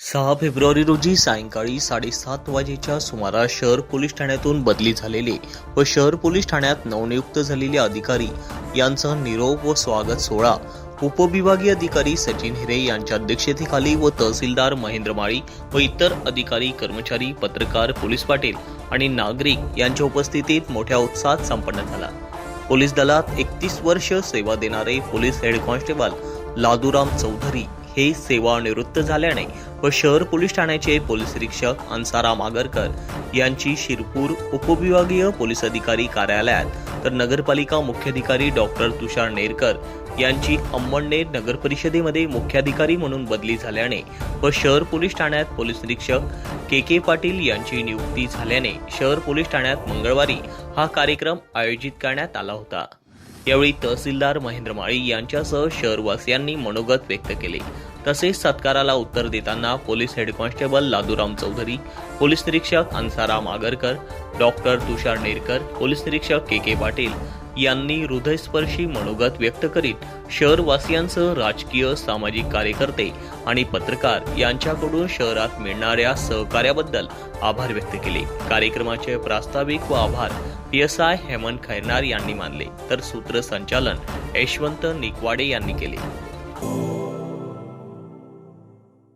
सहा फेब्रुवारी रोजी सायंकाळी साडेसात वाजेच्या सुमारास शहर पोलीस ठाण्यातून बदली झालेले व शहर पोलीस ठाण्यात नवनियुक्त झालेले अधिकारी यांचा निरोप व स्वागत सोहळा. उपविभागीय अधिकारी सचिन हिरे यांच्या अध्यक्षतेखाली व तहसीलदार महेंद्र माळी व इतर अधिकारी कर्मचारी पत्रकार पोलीस पाटील आणि नागरिक यांच्या उपस्थितीत मोठ्या उत्साहात संपन्न झाला. पोलीस दलात एकतीस वर्ष सेवा देणारे police head constable Laduram Chaudhary हे सेवानिवृत्त झाल्याने व शहर पोलीस ठाण्याचे पोलीस निरीक्षक अंसारा आगरकर यांची शिरपूर उपविभागीय पोलीस अधिकारी कार्यालयात तर नगरपालिका मुख्याधिकारी डॉक्टर तुषार नेरकर यांची अंमळनेर नगर परिषदेमध्ये मुख्याधिकारी म्हणून बदली झाल्याने व शहर पोलीस ठाण्यात पोलीस निरीक्षक के के पाटील यांची नियुक्ती झाल्याने शहर पोलीस ठाण्यात मंगळवारी हा कार्यक्रम आयोजित करण्यात आला होता. यावेळी तहसीलदार महेंद्र माळी यांच्यासह शहरवासियांनी मनोगत व्यक्त केले. तसेच सत्काराला उत्तर देताना police head constable Laduram Chaudhary police निरीक्षक अन्साराम आगरकर डॉक्टर तुषार नेरकर पोलीस निरीक्षक के के पाटील यांनी हृदयस्पर्शी मनोगत व्यक्त करीत शहरवासियांसह राजकीय सामाजिक कार्यकर्ते आणि पत्रकार यांच्याकडून शहरात मिळणाऱ्या सहकार्याबद्दल आभार व्यक्त केले. कार्यक्रमाचे प्रास्ताविक व आभार P S I Hemant Khairnar यांनी मानले. तर सूत्रसंचालन यशवंत निकवाडे यांनी केले.